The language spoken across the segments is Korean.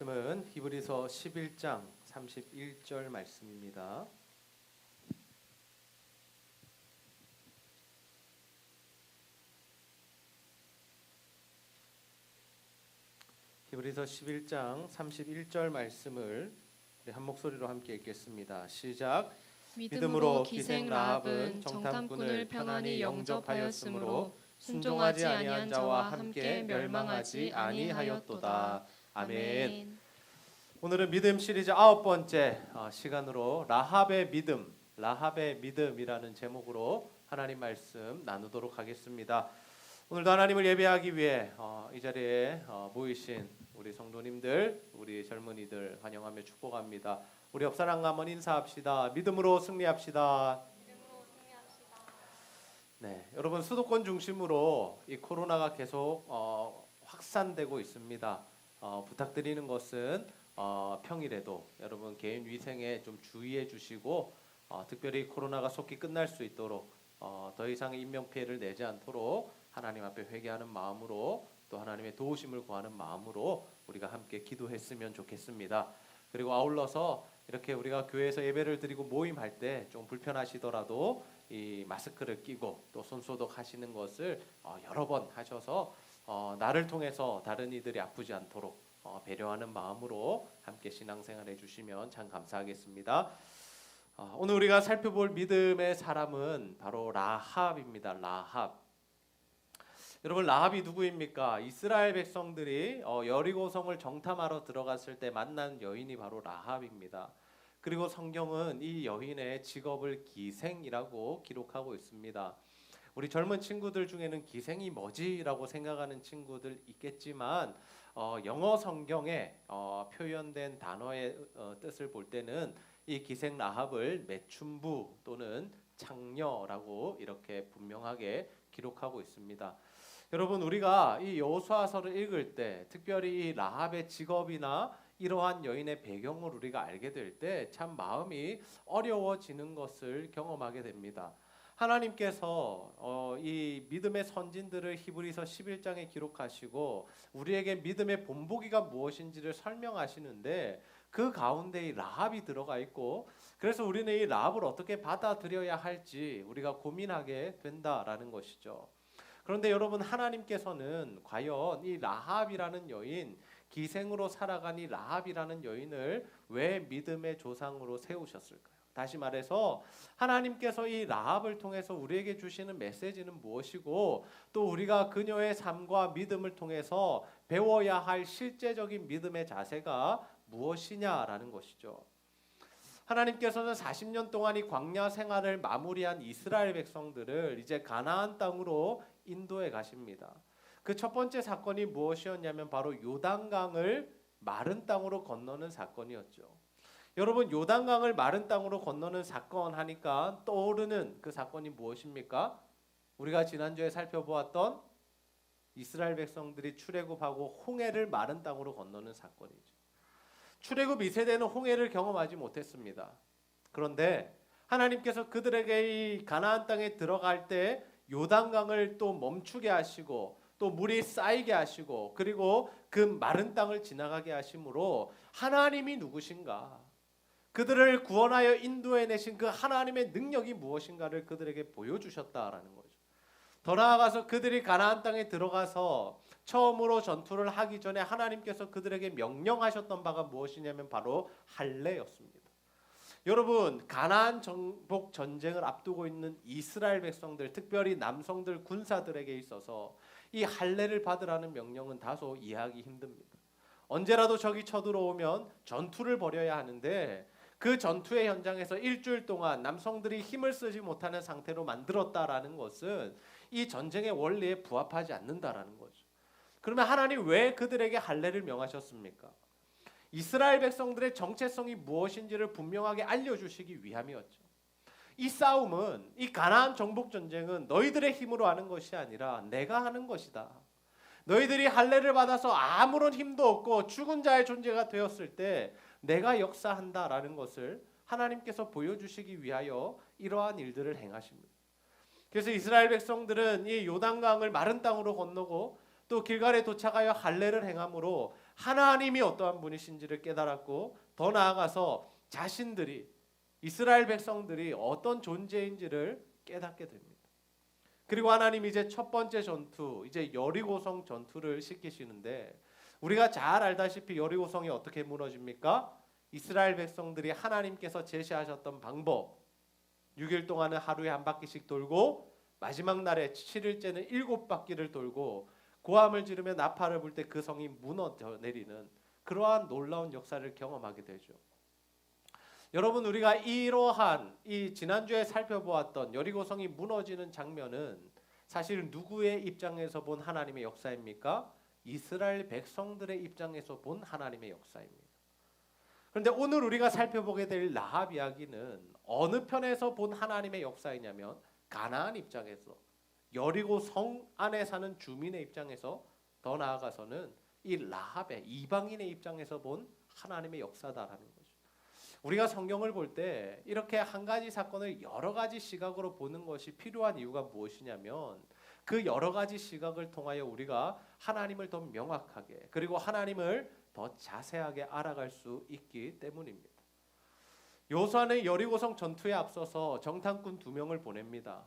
말씀은 히브리서 11장 31절 말씀입니다. 히브리서 11장 31절 말씀을 한 목소리로 함께 읽겠습니다. 시작. 믿음으로 기생 라합은 정탐꾼을 평안히 영접하였으므로 순종하지 아니한 자와 함께 멸망하지 아니하였도다. 아멘. 오늘은 믿음 시리즈 아홉 번째 어, 시간으로 라합의 믿음, 라합의 믿음이라는 제목으로 하나님 말씀 나누도록 하겠습니다. 오늘도 하나님을 예배하기 위해 어, 이 자리에 어, 모이신 우리 성도님들, 우리 젊은이들 환영하며 축복합니다. 우리 옆사람 한번 인사합시다. 믿음으로 승리합시다. 네, 여러분 수도권 중심으로 이 코로나가 계속 어, 확산되고 있습니다. 어, 부탁드리는 것은 어, 평일에도 여러분 개인 위생에 좀 주의해 주시고 어, 특별히 코로나가 속히 끝날 수 있도록 어, 더 이상의 인명 피해를 내지 않도록 하나님 앞에 회개하는 마음으로 또 하나님의 도우심을 구하는 마음으로 우리가 함께 기도했으면 좋겠습니다. 그리고 아울러서 이렇게 우리가 교회에서 예배를 드리고 모임할 때 좀 불편하시더라도 이 마스크를 끼고 또 손소독 하시는 것을 어, 여러 번 하셔서 어, 나를 통해서 다른 이들이 아프지 않도록 어, 배려하는 마음으로 함께 신앙생활 해주시면 참 감사하겠습니다. 어, 오늘 우리가 살펴볼 믿음의 사람은 바로 라합입니다. 라합. 여러분 라합이 누구입니까? 이스라엘 백성들이 어, 여리고성을 정탐하러 들어갔을 때 만난 여인이 바로 라합입니다. 그리고 성경은 이 여인의 직업을 기생이라고 기록하고 있습니다. 우리 젊은 친구들 중에는 기생이 뭐지라고 생각하는 친구들 있겠지만 어, 영어 성경에 어, 표현된 단어의 어, 뜻을 볼 때는 이 기생 라합을 매춘부 또는 창녀라고 이렇게 분명하게 기록하고 있습니다. 여러분 우리가 이 여호수아서를 읽을 때 특별히 이 라합의 직업이나 이러한 여인의 배경을 우리가 알게 될 때 참 마음이 어려워지는 것을 경험하게 됩니다. 하나님께서 어, 이 믿음의 선진들을 히브리서 11장에 기록하시고 우리에게 믿음의 본보기가 무엇인지를 설명하시는데 그 가운데 이 라합이 들어가 있고 그래서 우리는 이 라합을 어떻게 받아들여야 할지 우리가 고민하게 된다라는 것이죠. 그런데 여러분 하나님께서는 과연 이 라합이라는 여인 기생으로 살아간 이 라합이라는 여인을 왜 믿음의 조상으로 세우셨을까요? 다시 말해서 하나님께서 이 라합을 통해서 우리에게 주시는 메시지는 무엇이고 또 우리가 그녀의 삶과 믿음을 통해서 배워야 할 실제적인 믿음의 자세가 무엇이냐라는 것이죠. 하나님께서는 40년 동안 이 광야 생활을 마무리한 이스라엘 백성들을 이제 가나안 땅으로 인도해 가십니다. 그 첫 번째 사건이 무엇이었냐면 바로 요단강을 마른 땅으로 건너는 사건이었죠. 여러분 요단강을 마른 땅으로 건너는 사건 하니까 떠오르는 그 사건이 무엇입니까? 우리가 지난주에 살펴보았던 이스라엘 백성들이 출애굽하고 홍해를 마른 땅으로 건너는 사건이죠. 출애굽 2세대는 홍해를 경험하지 못했습니다. 그런데 하나님께서 그들에게 이 가나안 땅에 들어갈 때 요단강을 또 멈추게 하시고 또 물이 쌓이게 하시고 그리고 그 마른 땅을 지나가게 하심으로 하나님이 누구신가? 그들을 구원하여 인도해 내신 그 하나님의 능력이 무엇인가를 그들에게 보여주셨다라는 거죠. 더 나아가서 그들이 가나안 땅에 들어가서 처음으로 전투를 하기 전에 하나님께서 그들에게 명령하셨던 바가 무엇이냐면 바로 할례였습니다. 여러분 가나안 정복 전쟁을 앞두고 있는 이스라엘 백성들, 특별히 남성들 군사들에게 있어서 이 할례를 받으라는 명령은 다소 이해하기 힘듭니다. 언제라도 적이 쳐들어오면 전투를 벌여야 하는데 그 전투의 현장에서 일주일 동안 남성들이 힘을 쓰지 못하는 상태로 만들었다라는 것은 이 전쟁의 원리에 부합하지 않는다라는 거죠. 그러면 하나님 왜 그들에게 할례를 명하셨습니까? 이스라엘 백성들의 정체성이 무엇인지를 분명하게 알려주시기 위함이었죠. 이 싸움은 이 가나안 정복 전쟁은 너희들의 힘으로 하는 것이 아니라 내가 하는 것이다. 너희들이 할례를 받아서 아무런 힘도 없고 죽은 자의 존재가 되었을 때 내가 역사한다라는 것을 하나님께서 보여주시기 위하여 이러한 일들을 행하십니다. 그래서 이스라엘 백성들은 이 요단강을 마른 땅으로 건너고 또 길갈에 도착하여 할례를 행함으로 하나님이 어떠한 분이신지를 깨달았고 더 나아가서 자신들이 이스라엘 백성들이 어떤 존재인지를 깨닫게 됩니다. 그리고 하나님 이제 첫 번째 전투, 이제 여리고성 전투를 시키시는데 우리가 잘 알다시피 여리고성이 어떻게 무너집니까? 이스라엘 백성들이 하나님께서 제시하셨던 방법 6일 동안은 하루에 한 바퀴씩 돌고 마지막 날에 7일째는 일곱 바퀴를 돌고 고함을 지르며 나팔을 불 때 그 성이 무너져 내리는 그러한 놀라운 역사를 경험하게 되죠. 여러분 우리가 이러한 이 지난주에 살펴보았던 여리고성이 무너지는 장면은 사실 누구의 입장에서 본 하나님의 역사입니까? 이스라엘 백성들의 입장에서 본 하나님의 역사입니다. 그런데 오늘 우리가 살펴보게 될 라합 이야기는 어느 편에서 본 하나님의 역사이냐면 가나안 입장에서 여리고 성 안에 사는 주민의 입장에서 더 나아가서는 이 라합의 이방인의 입장에서 본 하나님의 역사다라는 거죠. 우리가 성경을 볼 때 이렇게 한 가지 사건을 여러 가지 시각으로 보는 것이 필요한 이유가 무엇이냐면 그 여러 가지 시각을 통하여 우리가 하나님을 더 명확하게 그리고 하나님을 더 자세하게 알아갈 수 있기 때문입니다. 요수아는 여리고성 전투에 앞서서 정탐꾼 두 명을 보냅니다.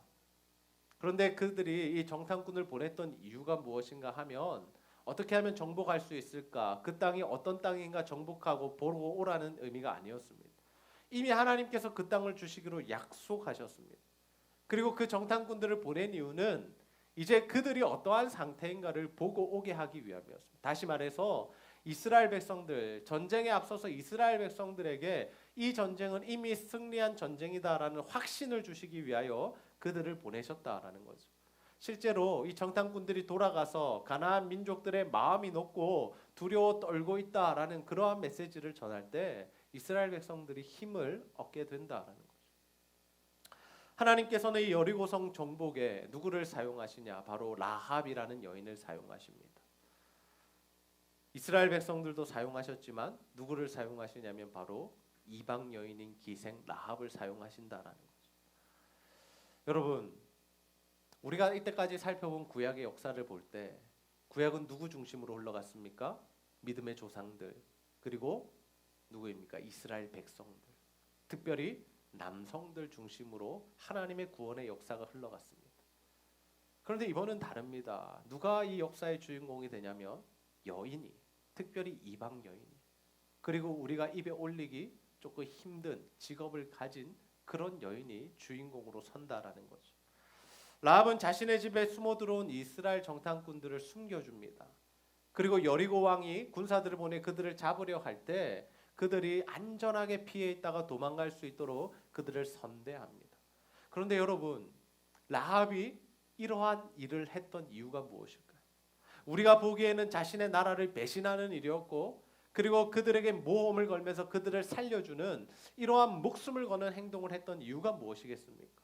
그런데 그들이 이 정탐꾼을 보냈던 이유가 무엇인가 하면 어떻게 하면 정복할 수 있을까? 그 땅이 어떤 땅인가 정복하고 보고 오라는 의미가 아니었습니다. 이미 하나님께서 그 땅을 주시기로 약속하셨습니다. 그리고 그 정탐꾼들을 보낸 이유는 이제 그들이 어떠한 상태인가를 보고 오게 하기 위함이었습니다. 다시 말해서 이스라엘 백성들 전쟁에 앞서서 이스라엘 백성들에게 이 전쟁은 이미 승리한 전쟁이다라는 확신을 주시기 위하여 그들을 보내셨다라는 거죠. 실제로 이 정탐꾼들이 돌아가서 가나안 민족들의 마음이 높고 두려워 떨고 있다라는 그러한 메시지를 전할 때 이스라엘 백성들이 힘을 얻게 된다라는 거죠. 하나님께서는 이 여리고성 정복에 누구를 사용하시냐? 바로 라합이라는 여인을 사용하십니다. 이스라엘 백성들도 사용하셨지만 누구를 사용하시냐면 바로 이방 여인인 기생 라합을 사용하신다라는 거죠. 여러분, 우리가 이때까지 살펴본 구약의 역사를 볼 때 구약은 누구 중심으로 흘러갔습니까? 믿음의 조상들 그리고 누구입니까? 이스라엘 백성들. 특별히 남성들 중심으로 하나님의 구원의 역사가 흘러갔습니다. 그런데 이번은 다릅니다. 누가 이 역사의 주인공이 되냐면 여인이, 특별히 이방 여인이. 그리고 우리가 입에 올리기 조금 힘든 직업을 가진 그런 여인이 주인공으로 선다라는 거죠. 라합은 자신의 집에 숨어 들어온 이스라엘 정탐꾼들을 숨겨줍니다. 그리고 여리고 왕이 군사들을 보내 그들을 잡으려 할 때 그들이 안전하게 피해 있다가 도망갈 수 있도록 그들을 선대합니다. 그런데 여러분, 라합이 이러한 일을 했던 이유가 무엇일까요? 우리가 보기에는 자신의 나라를 배신하는 일이었고 그리고 그들에게 모험을 걸면서 그들을 살려주는 이러한 목숨을 거는 행동을 했던 이유가 무엇이겠습니까?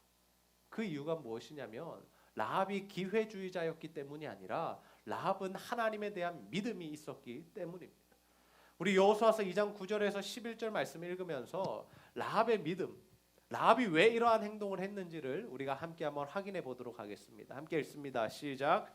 그 이유가 무엇이냐면 라합이 기회주의자였기 때문이 아니라 라합은 하나님에 대한 믿음이 있었기 때문입니다. 우리 여호수아서 2장 9절에서 11절 말씀 읽으면서 라합의 믿음, 라합이 왜 이러한 행동을 했는지를 우리가 함께 한번 확인해 보도록 하겠습니다. 함께 읽습니다. 시작.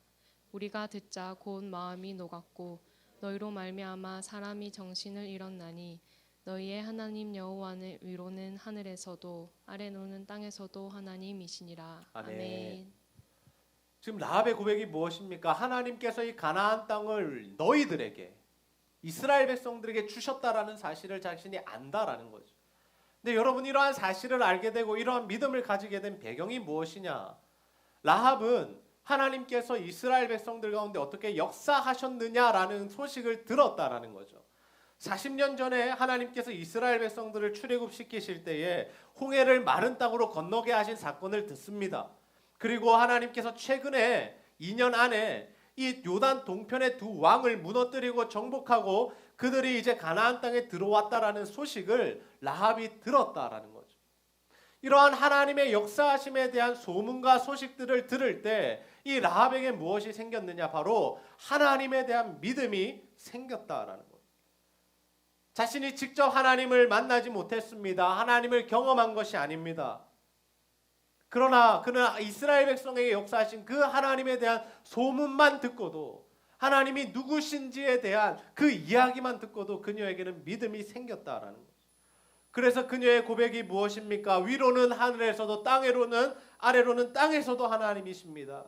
우리가 듣자 곧 마음이 녹았고 너희로 말미암아 사람이 정신을 잃었나니 너희의 하나님 여호와는 위로는 하늘에서도 아래로는 땅에서도 하나님이시니라 아멘. 아멘. 지금 라합의 고백이 무엇입니까? 하나님께서 이 가나안 땅을 너희들에게 이스라엘 백성들에게 주셨다라는 사실을 자신이 안다라는 거죠. 근데 여러분 이러한 사실을 알게 되고 이러한 믿음을 가지게 된 배경이 무엇이냐? 라합은 하나님께서 이스라엘 백성들 가운데 어떻게 역사하셨느냐라는 소식을 들었다라는 거죠. 40년 전에 하나님께서 이스라엘 백성들을 출애굽시키실 때에 홍해를 마른 땅으로 건너게 하신 사건을 듣습니다. 그리고 하나님께서 최근에 2년 안에 이 요단 동편의 두 왕을 무너뜨리고 정복하고 그들이 이제 가나안 땅에 들어왔다라는 소식을 라합이 들었다라는 거죠. 이러한 하나님의 역사하심에 대한 소문과 소식들을 들을 때 이 라합에게 무엇이 생겼느냐 바로 하나님에 대한 믿음이 생겼다라는 거예요. 자신이 직접 하나님을 만나지 못했습니다. 하나님을 경험한 것이 아닙니다. 그러나 그는 이스라엘 백성에게 역사하신 그 하나님에 대한 소문만 듣고도 하나님이 누구신지에 대한 그 이야기만 듣고도 그녀에게는 믿음이 생겼다라는 거죠. 그래서 그녀의 고백이 무엇입니까? 위로는 하늘에서도 땅에로는 아래로는 땅에서도 하나님이십니다.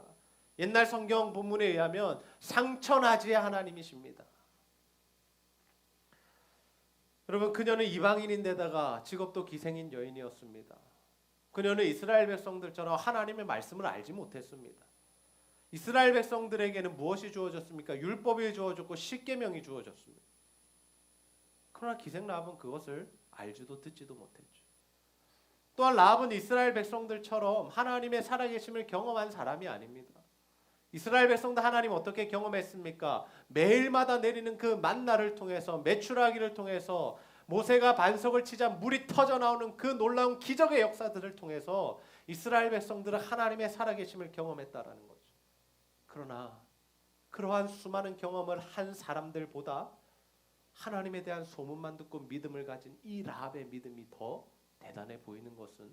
옛날 성경 본문에 의하면 상천하지의 하나님이십니다. 여러분 그녀는 이방인인데다가 직업도 기생인 여인이었습니다. 그녀는 이스라엘 백성들처럼 하나님의 말씀을 알지 못했습니다. 이스라엘 백성들에게는 무엇이 주어졌습니까? 율법이 주어졌고 십계명이 주어졌습니다. 그러나 기생 라합은 그것을 알지도 듣지도 못했죠. 또한 라합은 이스라엘 백성들처럼 하나님의 살아계심을 경험한 사람이 아닙니다. 이스라엘 백성도 하나님 어떻게 경험했습니까? 매일마다 내리는 그 만나를 통해서 매출하기를 통해서 모세가 반석을 치자 물이 터져 나오는 그 놀라운 기적의 역사들을 통해서 이스라엘 백성들은 하나님의 살아계심을 경험했다라는 거죠. 그러나 그러한 수많은 경험을 한 사람들보다 하나님에 대한 소문만 듣고 믿음을 가진 이 라합의 믿음이 더 대단해 보이는 것은?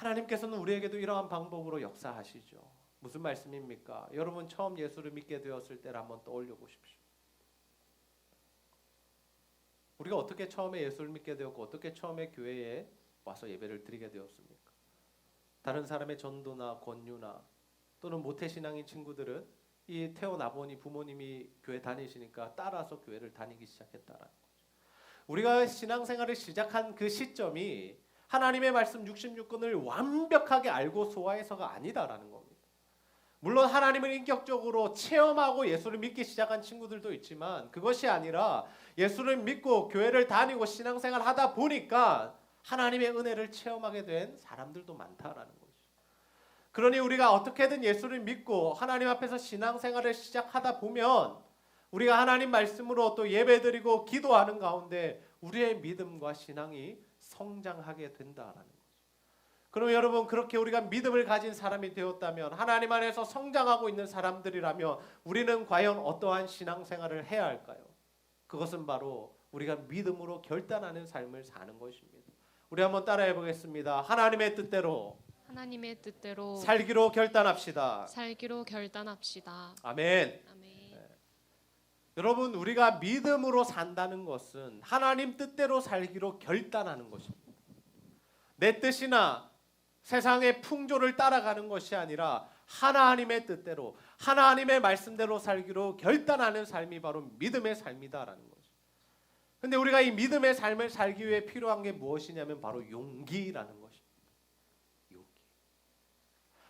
하나님께서는 우리에게도 이러한 방법으로 역사하시죠. 무슨 말씀입니까? 여러분 처음 예수를 믿게 되었을 때를 한번 떠올려 보십시오. 우리가 어떻게 처음에 예수를 믿게 되었고 어떻게 처음에 교회에 와서 예배를 드리게 되었습니까? 다른 사람의 전도나 권유나 또는 모태 신앙인 친구들은 이 태어나 보니 부모님이 교회 다니시니까 따라서 교회를 다니기 시작했다라는 거죠. 우리가 신앙생활을 시작한 그 시점이 하나님의 말씀 66권을 완벽하게 알고 소화해서가 아니다라는 겁니다. 물론 하나님을 인격적으로 체험하고 예수를 믿기 시작한 친구들도 있지만 그것이 아니라 예수를 믿고 교회를 다니고 신앙생활 하다 보니까 하나님의 은혜를 체험하게 된 사람들도 많다라는 거죠. 그러니 우리가 어떻게든 예수를 믿고 하나님 앞에서 신앙생활을 시작하다 보면 우리가 하나님 말씀으로 또 예배드리고 기도하는 가운데 우리의 믿음과 신앙이 성장하게 된다라는 거죠. 그럼 여러분 그렇게 우리가 믿음을 가진 사람이 되었다면 하나님 안에서 성장하고 있는 사람들이라면 우리는 과연 어떠한 신앙생활을 해야 할까요? 그것은 바로 우리가 믿음으로 결단하는 삶을 사는 것입니다. 우리 한번 따라해 보겠습니다. 하나님의 뜻대로 하나님의 뜻대로 살기로 결단합시다. 살기로 결단합시다. 아멘. 여러분 우리가 믿음으로 산다는 것은 하나님 뜻대로 살기로 결단하는 것입니다. 내 뜻이나 세상의 풍조를 따라가는 것이 아니라 하나님의 뜻대로 하나님의 말씀대로 살기로 결단하는 삶이 바로 믿음의 삶이다라는 거죠. 근데 우리가 이 믿음의 삶을 살기 위해 필요한 게 무엇이냐면 바로 용기라는 것입니다. 용기.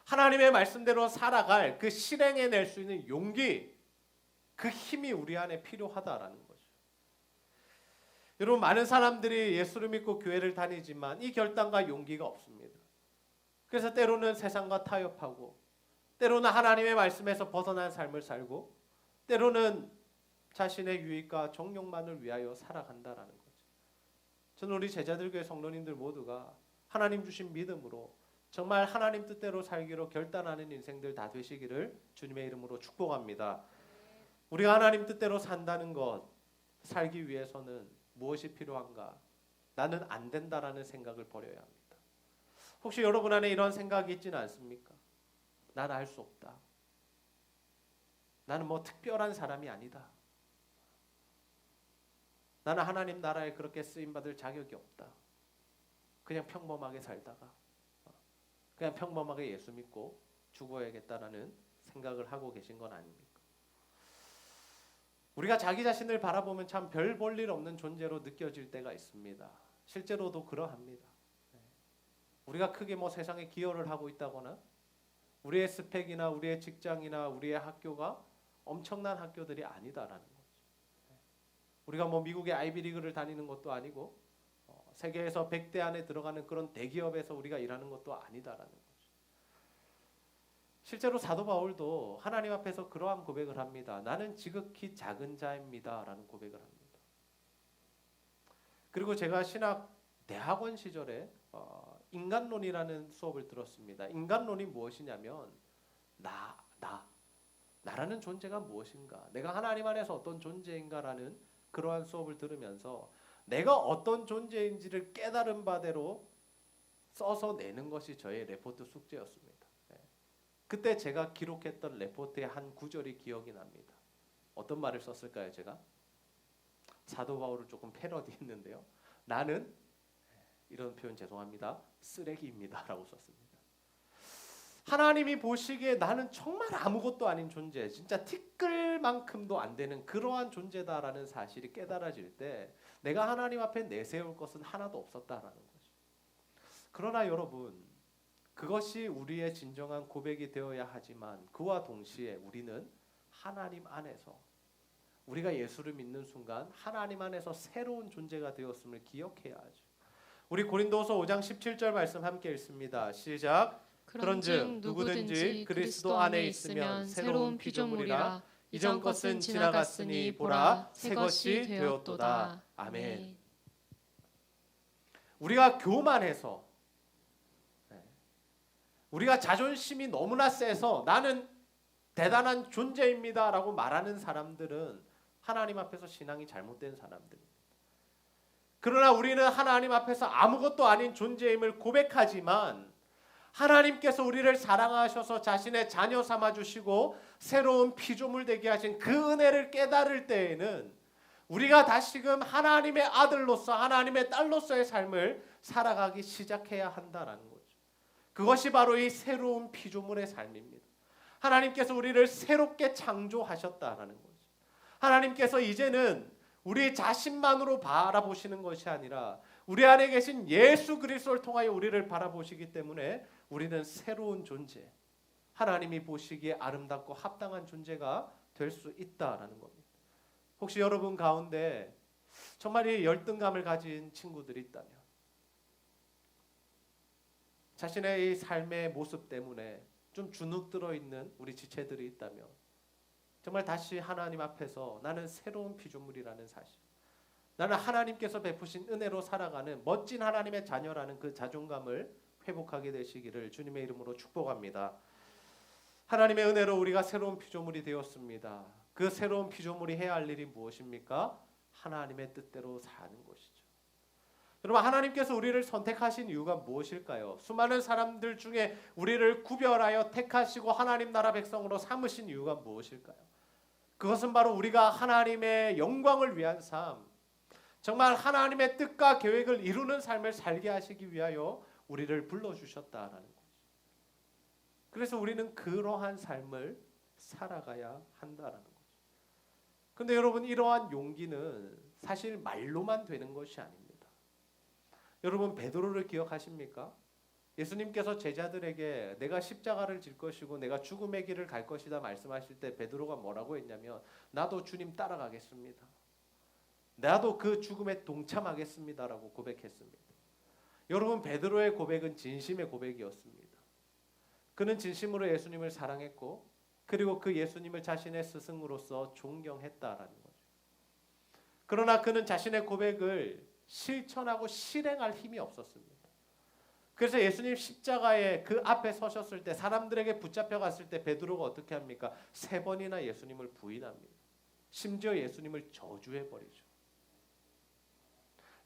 하나님의 말씀대로 살아갈 그 실행해 낼 수 있는 용기 그 힘이 우리 안에 필요하다라는 거죠. 여러분 많은 사람들이 예수를 믿고 교회를 다니지만 이 결단과 용기가 없습니다. 그래서 때로는 세상과 타협하고 때로는 하나님의 말씀에서 벗어난 삶을 살고 때로는 자신의 유익과 정욕만을 위하여 살아간다라는 거죠. 저는 우리 제자들 교회 성도님들 모두가 하나님 주신 믿음으로 정말 하나님 뜻대로 살기로 결단하는 인생들 다 되시기를 주님의 이름으로 축복합니다. 우리가 하나님 뜻대로 산다는 것 살기 위해서는 무엇이 필요한가? 나는 안 된다라는 생각을 버려야 합니다. 혹시 여러분 안에 이런 생각이 있지는 않습니까? 나는 할수 없다. 나는 뭐 특별한 사람이 아니다. 나는 하나님 나라에 그렇게 쓰임 받을 자격이 없다. 그냥 평범하게 살다가 그냥 평범하게 예수 믿고 죽어야겠다라는 생각을 하고 계신 건 아닙니까? 우리가 자기 자신을 바라보면 참 별 볼 일 없는 존재로 느껴질 때가 있습니다. 실제로도 그러합니다. 네. 우리가 크게 뭐 세상에 기여를 하고 있다거나 우리의 스펙이나 우리의 직장이나 우리의 학교가 엄청난 학교들이 아니다라는 거죠. 네. 우리가 뭐 미국의 아이비리그를 다니는 것도 아니고 어, 세계에서 100대 안에 들어가는 그런 대기업에서 우리가 일하는 것도 아니다라는 거죠. 실제로 사도 바울도 하나님 앞에서 그러한 고백을 합니다. 나는 지극히 작은 자입니다라는 고백을 합니다. 그리고 제가 신학 대학원 시절에 어, 인간론이라는 수업을 들었습니다. 인간론이 무엇이냐면 나, 나, 나라는 존재가 무엇인가, 내가 하나님 안에서 어떤 존재인가라는 그러한 수업을 들으면서 내가 어떤 존재인지를 깨달은 바대로 써서 내는 것이 저의 레포트 숙제였습니다. 네. 그때 제가 기록했던 레포트의 한 구절이 기억이 납니다. 어떤 말을 썼을까요, 제가? 사도 바울을 조금 패러디했는데요. 나는 이런 표현 죄송합니다. 쓰레기입니다라고 썼습니다. 하나님이 보시기에 나는 정말 아무것도 아닌 존재, 진짜 티끌만큼도 안 되는 그러한 존재다라는 사실이 깨달아질 때 내가 하나님 앞에 내세울 것은 하나도 없었다라는 거죠. 그러나 여러분, 그것이 우리의 진정한 고백이 되어야 하지만 그와 동시에 우리는 하나님 안에서 우리가 예수를 믿는 순간 하나님 안에서 새로운 존재가 되었음을 기억해야 하죠. 우리 고린도서 5장 17절 말씀 함께 읽습니다. 시작. 그런즉 누구든지 그리스도 안에 있으면 새로운 피조물이라 이전 것은 지나갔으니 보라 새 것이 되었도다. 아멘. 우리가 교만해서 네. 우리가 자존심이 너무나 세서 나는 대단한 존재입니다라고 말하는 사람들은 하나님 앞에서 신앙이 잘못된 사람들입니다. 그러나 우리는 하나님 앞에서 아무것도 아닌 존재임을 고백하지만 하나님께서 우리를 사랑하셔서 자신의 자녀 삼아 주시고 새로운 피조물 되게 하신 그 은혜를 깨달을 때에는 우리가 다시금 하나님의 아들로서 하나님의 딸로서의 삶을 살아가기 시작해야 한다라는 거죠. 그것이 바로 이 새로운 피조물의 삶입니다. 하나님께서 우리를 새롭게 창조하셨다라는 거죠. 하나님께서 이제는 우리 자신만으로 바라보시는 것이 아니라 우리 안에 계신 예수 그리스도를 통하여 우리를 바라보시기 때문에 우리는 새로운 존재, 하나님이 보시기에 아름답고 합당한 존재가 될 수 있다라는 겁니다. 혹시 여러분 가운데 정말 이 열등감을 가진 친구들이 있다면 자신의 이 삶의 모습 때문에 좀 주눅 들어 있는 우리 지체들이 있다면 정말 다시 하나님 앞에서 나는 새로운 피조물이라는 사실. 나는 하나님께서 베푸신 은혜로 살아가는 멋진 하나님의 자녀라는 그 자존감을 회복하게 되시기를 주님의 이름으로 축복합니다. 하나님의 은혜로 우리가 새로운 피조물이 되었습니다. 그 새로운 피조물이 해야 할 일이 무엇입니까? 하나님의 뜻대로 사는 것이죠. 여러분 하나님께서 우리를 선택하신 이유가 무엇일까요? 수많은 사람들 중에 우리를 구별하여 택하시고 하나님 나라 백성으로 삼으신 이유가 무엇일까요? 그것은 바로 우리가 하나님의 영광을 위한 삶, 정말 하나님의 뜻과 계획을 이루는 삶을 살게 하시기 위하여 우리를 불러 주셨다라는 거죠. 그래서 우리는 그러한 삶을 살아가야 한다라는 거죠. 근데 여러분 이러한 용기는 사실 말로만 되는 것이 아닙니다. 여러분 베드로를 기억하십니까? 예수님께서 제자들에게 내가 십자가를 질 것이고 내가 죽음의 길을 갈 것이다 말씀하실 때 베드로가 뭐라고 했냐면 나도 주님 따라가겠습니다. 나도 그 죽음에 동참하겠습니다라고 고백했습니다. 여러분 베드로의 고백은 진심의 고백이었습니다. 그는 진심으로 예수님을 사랑했고 그리고 그 예수님을 자신의 스승으로서 존경했다라는 거죠. 그러나 그는 자신의 고백을 실천하고 실행할 힘이 없었습니다. 그래서 예수님 십자가에 그 앞에 서셨을 때 사람들에게 붙잡혀 갔을 때 베드로가 어떻게 합니까? 세 번이나 예수님을 부인합니다. 심지어 예수님을 저주해 버리죠.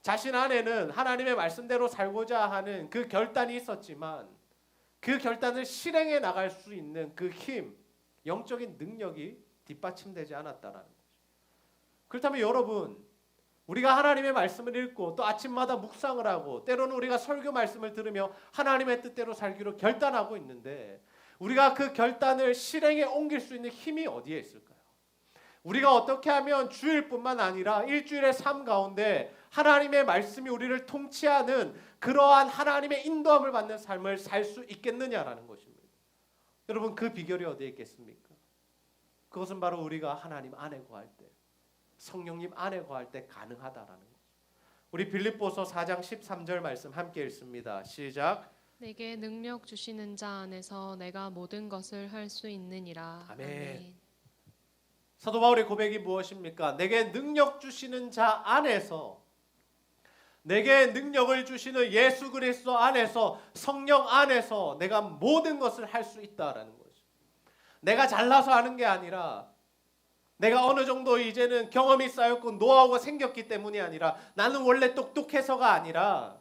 자신 안에는 하나님의 말씀대로 살고자 하는 그 결단이 있었지만 그 결단을 실행해 나갈 수 있는 그 힘, 영적인 능력이 뒷받침되지 않았다라는 거죠. 그렇다면 여러분, 우리가 하나님의 말씀을 읽고 또 아침마다 묵상을 하고 때로는 우리가 설교 말씀을 들으며 하나님의 뜻대로 살기로 결단하고 있는데 우리가 그 결단을 실행에 옮길 수 있는 힘이 어디에 있을까요? 우리가 어떻게 하면 주일뿐만 아니라 일주일의 삶 가운데 하나님의 말씀이 우리를 통치하는 그러한 하나님의 인도함을 받는 삶을 살 수 있겠느냐라는 것입니다. 여러분 그 비결이 어디에 있겠습니까? 그것은 바로 우리가 하나님 안에 거할 때 성령님 안에 거할 때 가능하다라는 거죠. 우리 빌립보서 4장 13절 말씀 함께 읽습니다. 시작. 내게 능력 주시는 자 안에서 내가 모든 것을 할 수 있느니라. 아멘. 사도 바울의 고백이 무엇입니까? 내게 능력 주시는 자 안에서 내게 능력을 주시는 예수 그리스도 안에서 성령 안에서 내가 모든 것을 할 수 있다라는 거죠. 내가 잘나서 하는 게 아니라 내가 어느 정도 이제는 경험이 쌓였고 노하우가 생겼기 때문이 아니라 나는 원래 똑똑해서가 아니라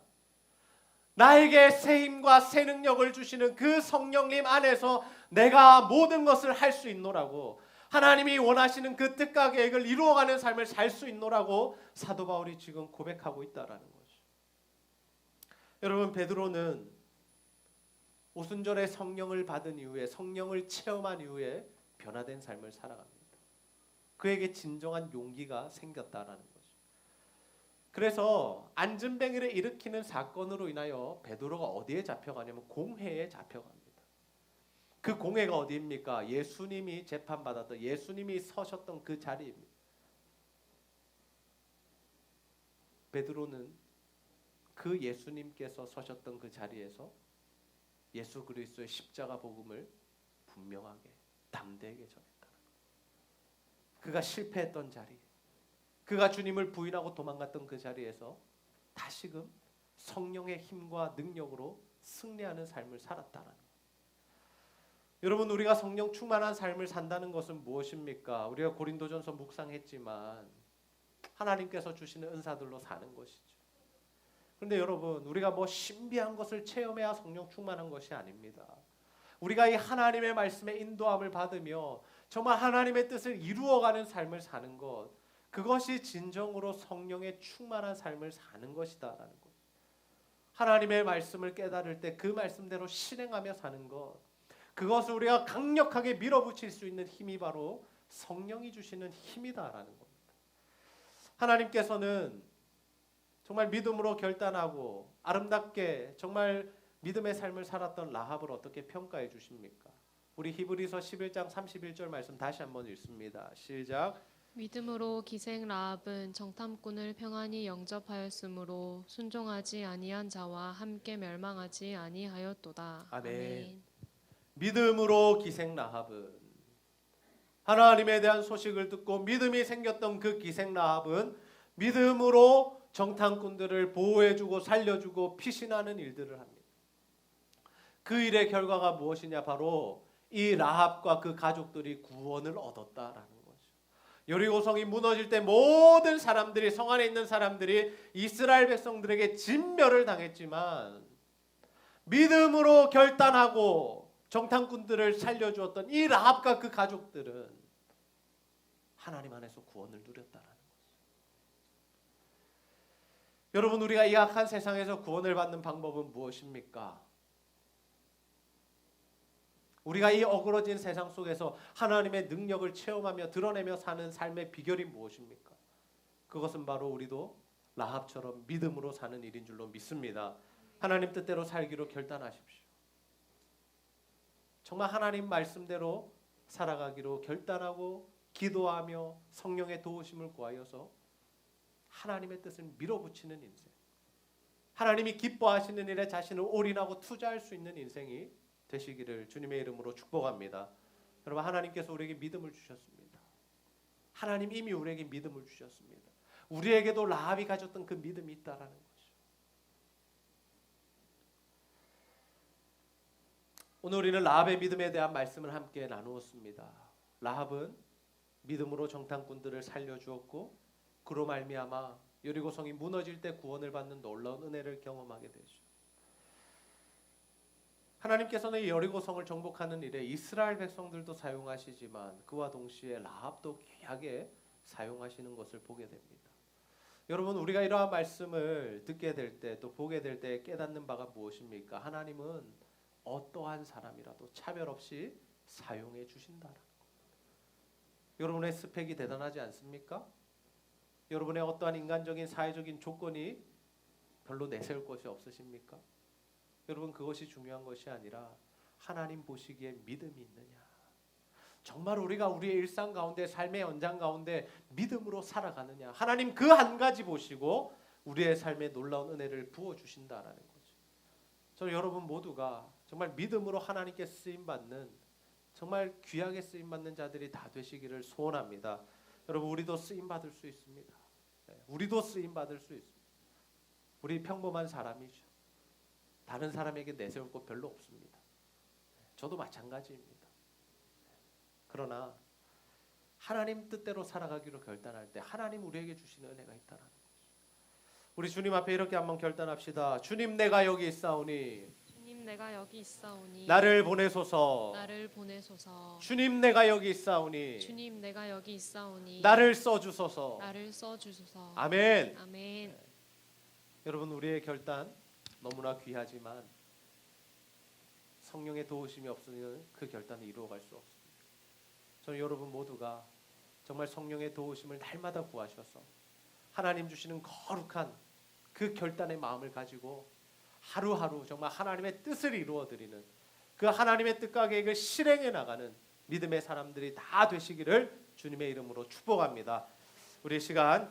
나에게 새 힘과 새 능력을 주시는 그 성령님 안에서 내가 모든 것을 할 수 있노라고 하나님이 원하시는 그 뜻과 계획을 이루어가는 삶을 살 수 있노라고 사도 바울이 지금 고백하고 있다라는 거죠. 여러분 베드로는 오순절에 성령을 받은 이후에 성령을 체험한 이후에 변화된 삶을 살아갑니다. 그에게 진정한 용기가 생겼다라는 거죠. 그래서 안전뱅이를 일으키는 사건으로 인하여 베드로가 어디에 잡혀가냐면 공회에 잡혀갑니다. 그 공회가 어디입니까? 예수님이 재판받았던 예수님이 서셨던 그 자리입니다. 베드로는 그 예수님께서 서셨던 그 자리에서 예수 그리스도의 십자가 복음을 분명하게 담대하게 전했다. 그가 실패했던 자리, 그가 주님을 부인하고 도망갔던 그 자리에서 다시금 성령의 힘과 능력으로 승리하는 삶을 살았다는 것. 여러분 우리가 성령 충만한 삶을 산다는 것은 무엇입니까? 우리가 고린도전서 묵상했지만 하나님께서 주시는 은사들로 사는 것이죠. 그런데 여러분 우리가 뭐 신비한 것을 체험해야 성령 충만한 것이 아닙니다. 우리가 이 하나님의 말씀의 인도함을 받으며 정말 하나님의 뜻을 이루어가는 삶을 사는 것 그것이 진정으로 성령의 충만한 삶을 사는 것이다라는 것. 하나님의 말씀을 깨달을 때 그 말씀대로 실행하며 사는 것. 그것을 우리가 강력하게 밀어붙일 수 있는 힘이 바로 성령이 주시는 힘이다라는 겁니다. 하나님께서는 정말 믿음으로 결단하고 아름답게 정말 믿음의 삶을 살았던 라합을 어떻게 평가해 주십니까? 우리 히브리서 11장 31절 말씀 다시 한번 읽습니다. 시작. 믿음으로 기생 라합은 정탐꾼을 평안히 영접하였으므로 순종하지 아니한 자와 함께 멸망하지 아니하였도다. 아멘. 믿음으로 기생 라합은 하나님에 대한 소식을 듣고 믿음이 생겼던 그 기생 라합은 믿음으로 정탐꾼들을 보호해주고 살려주고 피신하는 일들을 합니다. 그 일의 결과가 무엇이냐 바로 이 라합과 그 가족들이 구원을 얻었다라는 거죠. 여리고성이 무너질 때 모든 사람들이 성 안에 있는 사람들이 이스라엘 백성들에게 진멸을 당했지만 믿음으로 결단하고 정탐꾼들을 살려주었던 이 라합과 그 가족들은 하나님 안에서 구원을 누렸다라는 거죠. 여러분 우리가 이 악한 세상에서 구원을 받는 방법은 무엇입니까? 우리가 이 어그러진 세상 속에서 하나님의 능력을 체험하며 드러내며 사는 삶의 비결이 무엇입니까? 그것은 바로 우리도 라합처럼 믿음으로 사는 일인 줄로 믿습니다. 하나님 뜻대로 살기로 결단하십시오. 정말 하나님 말씀대로 살아가기로 결단하고 기도하며 성령의 도우심을 구하여서 하나님의 뜻을 밀어붙이는 인생. 하나님이 기뻐하시는 일에 자신을 올인하고 투자할 수 있는 인생이 되시기를 주님의 이름으로 축복합니다. 여러분 하나님께서 우리에게 믿음을 주셨습니다. 하나님 이미 우리에게 믿음을 주셨습니다. 우리에게도 라합이 가졌던 그 믿음이 있다라는 거죠. 오늘 우리는 라합의 믿음에 대한 말씀을 함께 나누었습니다. 라합은 믿음으로 정탐꾼들을 살려 주었고 그로 말미암아 여리고성이 무너질 때 구원을 받는 놀라운 은혜를 경험하게 되죠. 하나님께서는 이 여리고성을 정복하는 일에 이스라엘 백성들도 사용하시지만 그와 동시에 라합도 귀하게 사용하시는 것을 보게 됩니다. 여러분 우리가 이러한 말씀을 듣게 될 때 또 보게 될 때 깨닫는 바가 무엇입니까? 하나님은 어떠한 사람이라도 차별 없이 사용해 주신다라는 것. 여러분의 스펙이 대단하지 않습니까? 여러분의 어떠한 인간적인 사회적인 조건이 별로 내세울 것이 없으십니까? 여러분 그것이 중요한 것이 아니라 하나님 보시기에 믿음이 있느냐. 정말 우리가 우리의 일상 가운데 삶의 연장 가운데 믿음으로 살아가느냐. 하나님 그 한 가지 보시고 우리의 삶에 놀라운 은혜를 부어 주신다라는 거죠. 저는 여러분 모두가 정말 믿음으로 하나님께 쓰임 받는 정말 귀하게 쓰임 받는 자들이 다 되시기를 소원합니다. 여러분 우리도 쓰임 받을 수 있습니다. 네, 우리도 쓰임 받을 수 있습니다. 우리 평범한 사람이죠. 다른 사람에게 내세울 것 별로 없습니다. 저도 마찬가지입니다. 그러나 하나님 뜻대로 살아가기로 결단할 때 하나님 우리에게 주시는 은혜가 있다라는 거죠. 우리 주님 앞에 이렇게 한번 결단합시다. 주님 내가 여기 있사오니 주님 내가 여기 있사오니 나를 보내소서. 나를 보내소서 주님 내가 여기 있사오니 주님 내가 여기 있사오니 나를 써 주소서. 나를 써 주소서 아멘. 아멘 여러분 우리의 결단 너무나 귀하지만 성령의 도우심이 없으면 그 결단을 이루어갈 수 없습니다. 저는 여러분 모두가 정말 성령의 도우심을 날마다 구하셔서 하나님 주시는 거룩한 그 결단의 마음을 가지고 하루하루 정말 하나님의 뜻을 이루어 드리는 그 하나님의 뜻과 계획을 실행해 나가는 믿음의 사람들이 다 되시기를 주님의 이름으로 축복합니다. 우리 시간